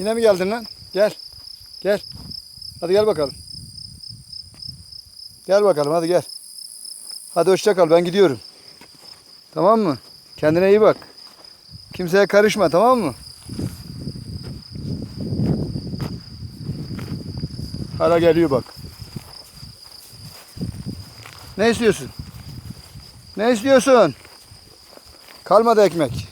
Yine mi geldin lan? Gel. Gel. Hadi gel bakalım. Gel bakalım hadi gel. Hadi hoşça kal ben gidiyorum. Tamam mı? Kendine iyi bak. Kimseye karışma tamam mı? Hala geliyor bak. Ne istiyorsun? Ne istiyorsun? Kalmadı ekmek.